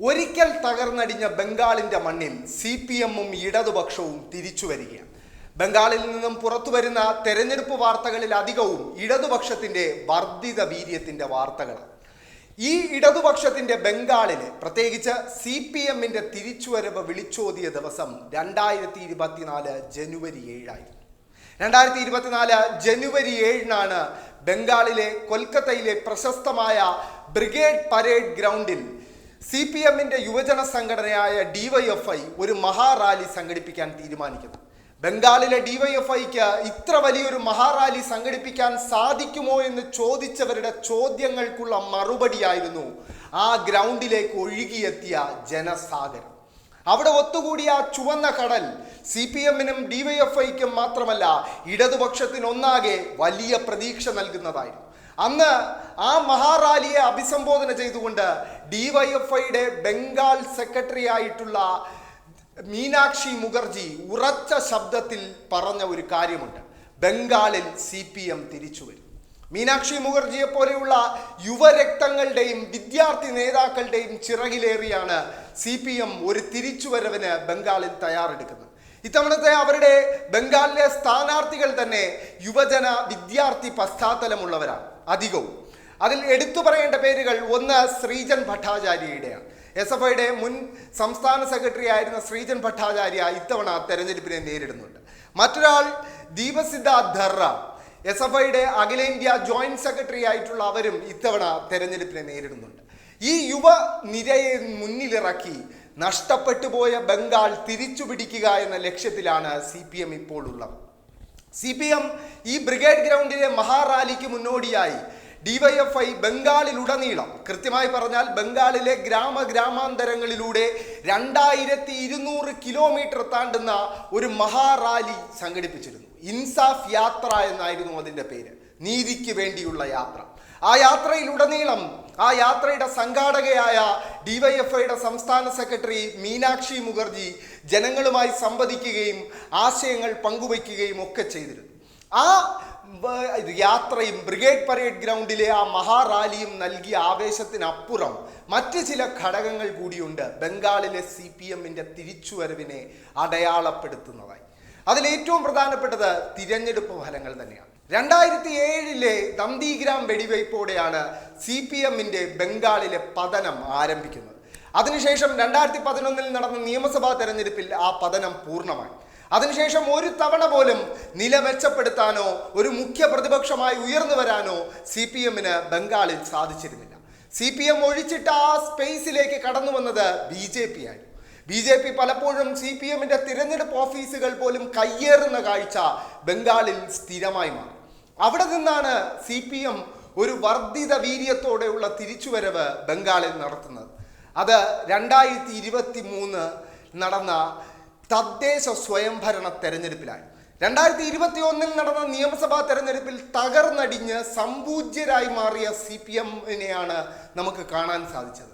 ഒരിക്കൽ തകർന്നടിഞ്ഞ ബംഗാളിന്റെ മണ്ണിൽ C P എമ്മും ഇടതുപക്ഷവും തിരിച്ചു വരികയാണ്. ബംഗാളിൽ നിന്നും പുറത്തു വരുന്ന തെരഞ്ഞെടുപ്പ് വാർത്തകളിൽ അധികവും ഇടതുപക്ഷത്തിന്റെ വർദ്ധിത വീര്യത്തിന്റെ വാർത്തകളാണ്. ഈ ഇടതുപക്ഷത്തിന്റെ ബംഗാളിൽ പ്രത്യേകിച്ച് സി പി എമ്മിന്റെ തിരിച്ചുവരവ് വിളിച്ചോതിയ ദിവസം രണ്ടായിരത്തി ഇരുപത്തിനാല് ജനുവരി ഏഴായിരുന്നു. രണ്ടായിരത്തി ഇരുപത്തിനാല് ജനുവരി ഏഴിനാണ് ബംഗാളിലെ കൊൽക്കത്തയിലെ പ്രശസ്തമായ ബ്രിഗേഡ് പരേഡ് ഗ്രൗണ്ടിൽ സി പി എമ്മിന്റെ യുവജന സംഘടനയായ ഡിവൈഎഫ്ഐ ഒരു മഹാറാലി സംഘടിപ്പിക്കാൻ തീരുമാനിക്കുന്നു. ബംഗാളിലെ ഡിവൈഎഫ്ഐക്ക് ഇത്ര വലിയൊരു മഹാറാലി സംഘടിപ്പിക്കാൻ സാധിക്കുമോ എന്ന് ചോദിച്ചവരുടെ ചോദ്യങ്ങൾക്കുള്ള മറുപടിയായിരുന്നു ആ ഗ്രൗണ്ടിലേക്ക് ഒഴുകിയെത്തിയ ജനസാഗരം. അവിടെ ഒത്തുകൂടിയ ആ ചുവന്ന കടൽ സി പി എമ്മിനും ഡിവൈഎഫ്ഐക്കും മാത്രമല്ല ഇടതുപക്ഷത്തിനൊന്നാകെ വലിയ പ്രതീക്ഷ നൽകുന്നതായിരുന്നു. അന്ന് ആ മഹാറാലിയെ അഭിസംബോധന ചെയ്തുകൊണ്ട് ഡിവൈഎഫ്ഐയുടെ ബംഗാൾ സെക്രട്ടറി ആയിട്ടുള്ള മീനാക്ഷി മുഖർജി ഉറച്ച ശബ്ദത്തിൽ പറഞ്ഞ ഒരു കാര്യമുണ്ട്. ബംഗാളിൽ സി പി എം തിരിച്ചു വരും. മീനാക്ഷി മുഖർജിയെ പോലെയുള്ള യുവരക്തങ്ങളുടെയും വിദ്യാർത്ഥി നേതാക്കളുടെയും ചിറകിലേറിയാണ് സി പി എം ഒരു തിരിച്ചുവരവിന് ബംഗാളിൽ തയ്യാറെടുക്കുന്നത്. ഇത്തവണത്തെ അവരുടെ ബംഗാളിലെ സ്ഥാനാർത്ഥികൾ തന്നെ യുവജന വിദ്യാർത്ഥി പശ്ചാത്തലമുള്ളവരാണ് അധികവും. അതിൽ എടുത്തു പറയേണ്ട പേരുകൾ ഒന്ന് ശ്രീജൻ ഭട്ടാചാര്യയുടെയാണ്. എസ് എഫ് ഐയുടെ മുൻ സംസ്ഥാന സെക്രട്ടറി ആയിരുന്ന ശ്രീജൻ ഭട്ടാചാര്യ ഇത്തവണ തെരഞ്ഞെടുപ്പിനെ നേരിടുന്നുണ്ട്. മറ്റൊരാൾ ദീപസിദ്ധ ധർറ. എസ് എഫ് ഐയുടെ അഖിലേന്ത്യാ ജോയിന്റ് സെക്രട്ടറി ആയിട്ടുള്ള അവരും ഇത്തവണ തെരഞ്ഞെടുപ്പിനെ നേരിടുന്നുണ്ട്. ഈ യുവ നിരയെ മുന്നിലിറക്കി നഷ്ടപ്പെട്ടു പോയ ബംഗാൾ തിരിച്ചു പിടിക്കുക എന്ന ലക്ഷ്യത്തിലാണ് സി പി എം ഇപ്പോൾ ഉള്ളത് സി പി എം ഈ ബ്രിഗേഡ് ഗ്രൗണ്ടിലെ മഹാറാലിക്ക് മുന്നോടിയായി ഡിവൈഎഫ്ഐ ബംഗാളിലുടനീളം. കൃത്യമായി പറഞ്ഞാൽ ബംഗാളിലെ ഗ്രാമ ഗ്രാമാന്തരങ്ങളിലൂടെ രണ്ടായിരത്തി ഇരുന്നൂറ് കിലോമീറ്റർ താണ്ടുന്ന ഒരു മഹാറാലി സംഘടിപ്പിച്ചിരുന്നു. ഇൻസാഫ് യാത്ര എന്നായിരുന്നു അതിന്റെ പേര്. നീതിക്ക് വേണ്ടിയുള്ള യാത്ര. ആ യാത്രയിലുടനീളം ആ യാത്രയുടെ സംഘാടകയായ ഡിവൈഎഫ്ഐയുടെ സംസ്ഥാന സെക്രട്ടറി മീനാക്ഷി മുഖർജി ജനങ്ങളുമായി സംവദിക്കുകയും ആശയങ്ങൾ പങ്കുവയ്ക്കുകയും ഒക്കെ ചെയ്തിരുന്നു. ആ യാത്രയും ബ്രിഗേഡ് പരേഡ് ഗ്രൗണ്ടിലെ ആ മഹാറാലിയും നൽകിയ ആവേശത്തിനപ്പുറം മറ്റ് ചില ഘടകങ്ങൾ കൂടിയുണ്ട്. ബംഗാളിലെ സി പി എമ്മിന്റെ തിരിച്ചുവരവിനെ അടയാളപ്പെടുത്തുന്നതായി. അതിൽ ഏറ്റവും പ്രധാനപ്പെട്ടത് തിരഞ്ഞെടുപ്പ് ഫലങ്ങൾ തന്നെയാണ്. രണ്ടായിരത്തി ഏഴിലെ നന്ദിഗ്രാം വെടിവയ്പോടെയാണ് സി പി എമ്മിന്റെ ബംഗാളിലെ പതനം ആരംഭിക്കുന്നത്. അതിനുശേഷം രണ്ടായിരത്തി പതിനൊന്നിൽ നടന്ന നിയമസഭാ തെരഞ്ഞെടുപ്പിൽ ആ പതനം പൂർണമായി. അതിനുശേഷം ഒരു തവണ പോലും നില മെച്ചപ്പെടുത്താനോ ഒരു മുഖ്യ പ്രതിപക്ഷമായി ഉയർന്നു വരാനോ സി പി എമ്മിന് ബംഗാളിൽ സാധിച്ചിരുന്നില്ല. സി പി എം ഒഴിച്ചിട്ട് ആ സ്പേസിലേക്ക് കടന്നു വന്നത് ബി ജെ പി ആയി ബി ജെ പി പലപ്പോഴും സി പി എമ്മിന്റെ തിരഞ്ഞെടുപ്പ് ഓഫീസുകൾ പോലും കയ്യേറുന്ന കാഴ്ച ബംഗാളിൽ സ്ഥിരമായി മാറി. അവിടെ നിന്നാണ് സി പി എം ഒരു വർദ്ധിത വീര്യത്തോടെയുള്ള തിരിച്ചുവരവ് ബംഗാളിൽ നടത്തുന്നത്. അത് രണ്ടായിരത്തി ഇരുപത്തി മൂന്ന് നടന്ന തദ്ദേശ സ്വയംഭരണ തെരഞ്ഞെടുപ്പിലായി രണ്ടായിരത്തി ഇരുപത്തി ഒന്നിൽ നടന്ന നിയമസഭാ തെരഞ്ഞെടുപ്പിൽ തകർന്നടിഞ്ഞ് സമ്പൂജ്യരായി മാറിയ സി പി എമ്മിനെയാണ് നമുക്ക് കാണാൻ സാധിച്ചത്.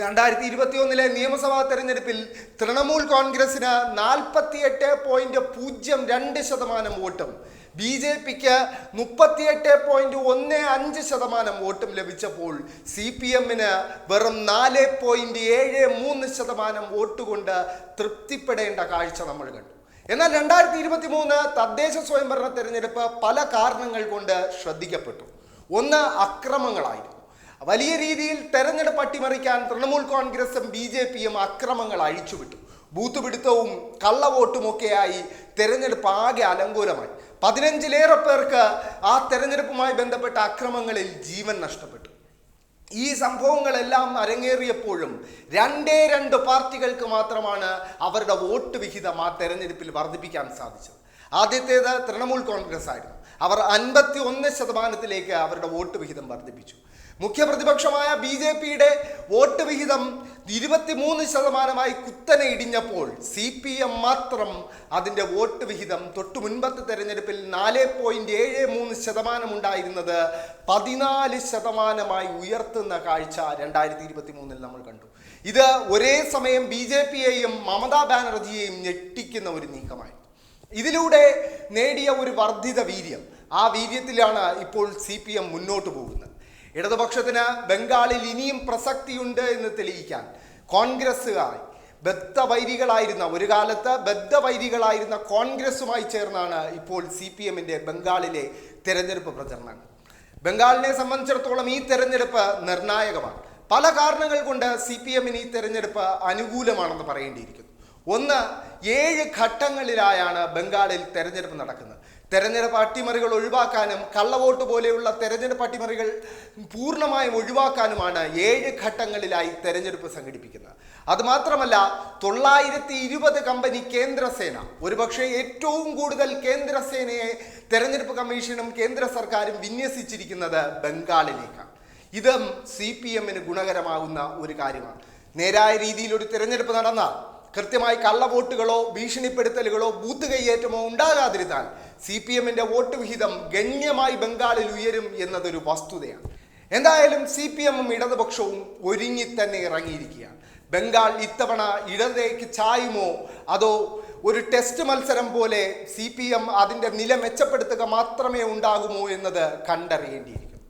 രണ്ടായിരത്തി ഇരുപത്തി ഒന്നിലെ നിയമസഭാ തെരഞ്ഞെടുപ്പിൽ തൃണമൂൽ കോൺഗ്രസിന് നാൽപ്പത്തിയെട്ട് പോയിന്റ് പൂജ്യം രണ്ട് ശതമാനം വോട്ടും ബി ജെ പിക്ക് മുപ്പത്തിയെട്ട് പോയിന്റ് ഒന്ന് അഞ്ച് ശതമാനം വോട്ടും ലഭിച്ചപ്പോൾ സി പി എമ്മിന് വെറും നാല് പോയിന്റ് ഏഴ് മൂന്ന് ശതമാനം വോട്ട് കൊണ്ട് തൃപ്തിപ്പെടേണ്ട കാഴ്ച നമ്മൾ കണ്ടു. എന്നാൽ രണ്ടായിരത്തി ഇരുപത്തി മൂന്ന് തദ്ദേശ സ്വയംഭരണ തെരഞ്ഞെടുപ്പ് പല കാരണങ്ങൾ കൊണ്ട് ശ്രദ്ധിക്കപ്പെട്ടു. ഒന്ന് അക്രമങ്ങളായിരുന്നു. വലിയ രീതിയിൽ തെരഞ്ഞെടുപ്പ് അട്ടിമറിക്കാൻ തൃണമൂൽ കോൺഗ്രസും ബി ജെ പിയും അക്രമങ്ങൾ അഴിച്ചുവിട്ടു. ബൂത്ത് പിടുത്തവും കള്ളവോട്ടുമൊക്കെയായി തെരഞ്ഞെടുപ്പ് ആകെ അലങ്കോലമായി. പതിനഞ്ചിലേറെ പേർക്ക് ആ തെരഞ്ഞെടുപ്പുമായി ബന്ധപ്പെട്ട അക്രമങ്ങളിൽ ജീവൻ നഷ്ടപ്പെട്ടു. ഈ സംഭവങ്ങളെല്ലാം അരങ്ങേറിയപ്പോഴും രണ്ടേ രണ്ട് പാർട്ടികൾക്ക് മാത്രമാണ് അവരുടെ വോട്ട് വിഹിതം ആ തെരഞ്ഞെടുപ്പിൽ വർദ്ധിപ്പിക്കാൻ സാധിച്ചത്. ആദ്യത്തേത് തൃണമൂൽ കോൺഗ്രസ് ആയിരുന്നു അവർ അൻപത്തി ഒന്ന് ശതമാനത്തിലേക്ക് അവരുടെ വോട്ട് വിഹിതം വർദ്ധിപ്പിച്ചു. മുഖ്യ പ്രതിപക്ഷമായ ബി ജെ പിയുടെ വോട്ട് വിഹിതം ഇരുപത്തിമൂന്ന് ശതമാനമായി കുത്തനെ ഇടിഞ്ഞപ്പോൾ സി പി എം മാത്രം അതിന്റെ വോട്ട് വിഹിതം തൊട്ടു മുൻപത്തെ തെരഞ്ഞെടുപ്പിൽ നാല് പോയിന്റ് ഏഴ് മൂന്ന് ശതമാനം ഉണ്ടായിരുന്നത് പതിനാല് ശതമാനമായി ഉയർത്തുന്ന കാഴ്ച രണ്ടായിരത്തി ഇരുപത്തി മൂന്നിൽ നമ്മൾ കണ്ടു. ഇത് ഒരേ സമയം ബി ജെ പിയെയും മമതാ ബാനർജിയെയും ഞെട്ടിക്കുന്ന ഒരു നീക്കമായി. ഇതിലൂടെ നേടിയ ഒരു വർദ്ധിത വീര്യം. ആ വീര്യത്തിലാണ് ഇപ്പോൾ സി പി എം മുന്നോട്ട് പോകുന്നത്. ഇടതുപക്ഷത്തിന് ബംഗാളിൽ ഇനിയും പ്രസക്തിയുണ്ട് എന്ന് തെളിയിക്കാൻ കോൺഗ്രസ്സുകാർ ബദ്ധവൈരികളായിരുന്ന ഒരു കാലത്ത് ബദ്ധവൈരികളായിരുന്ന കോൺഗ്രസുമായി ചേർന്നാണ് ഇപ്പോൾ സി പി എമ്മിന്റെ ബംഗാളിലെ തെരഞ്ഞെടുപ്പ് പ്രചരണം. ബംഗാളിനെ സംബന്ധിച്ചിടത്തോളം ഈ തെരഞ്ഞെടുപ്പ് നിർണായകമാണ്. പല കാരണങ്ങൾ കൊണ്ട് സി പി എമ്മിന് ഈ തെരഞ്ഞെടുപ്പ് അനുകൂലമാണെന്ന് പറയേണ്ടിയിരിക്കുന്നു. ഒന്ന് ഏഴ് ഘട്ടങ്ങളിലായാണ് ബംഗാളിൽ തെരഞ്ഞെടുപ്പ് നടക്കുന്നത്. തെരഞ്ഞെടുപ്പ് അട്ടിമറികൾ ഒഴിവാക്കാനും കള്ളവോട്ട് പോലെയുള്ള തെരഞ്ഞെടുപ്പ് അട്ടിമറികൾ പൂർണമായും ഒഴിവാക്കാനുമാണ് ഏഴ് ഘട്ടങ്ങളിലായി തെരഞ്ഞെടുപ്പ് സംഘടിപ്പിക്കുന്നത്. അതുമാത്രമല്ല തൊള്ളായിരത്തി ഇരുപത് കമ്പനി കേന്ദ്രസേന ഒരുപക്ഷെ ഏറ്റവും കൂടുതൽ കേന്ദ്രസേനയെ തെരഞ്ഞെടുപ്പ് കമ്മീഷനും കേന്ദ്ര സർക്കാരും വിന്യസിച്ചിരിക്കുന്നത് ബംഗാളിലേക്കാണ് ഇതും സി പി എമ്മിന് ഗുണകരമാകുന്ന ഒരു കാര്യമാണ്. നേരായ രീതിയിൽ ഒരു തിരഞ്ഞെടുപ്പ് നടന്നാൽ കൃത്യമായി കള്ളവോട്ടുകളോ ഭീഷണിപ്പെടുത്തലുകളോ ബൂത്ത് കൈയേറ്റമോ ഉണ്ടാകാതിരുന്നാൽ സി പി എമ്മിന്റെ വോട്ട് വിഹിതം ഗണ്യമായി ബംഗാളിൽ ഉയരും എന്നതൊരു വസ്തുതയാണ്. എന്തായാലും സി പി എമ്മും ഇടതുപക്ഷവും ഒരുങ്ങി തന്നെ ഇറങ്ങിയിരിക്കുകയാണ്. ബംഗാൾ ഇത്തവണ ഇടതേക്ക് ചായുമോ? അതോ ഒരു ടെസ്റ്റ് മത്സരം പോലെ സി പി എം അതിന്റെ നില മെച്ചപ്പെടുത്തുക മാത്രമേ ഉണ്ടാകുമോ എന്നത് കണ്ടറിയേണ്ടിയിരിക്കും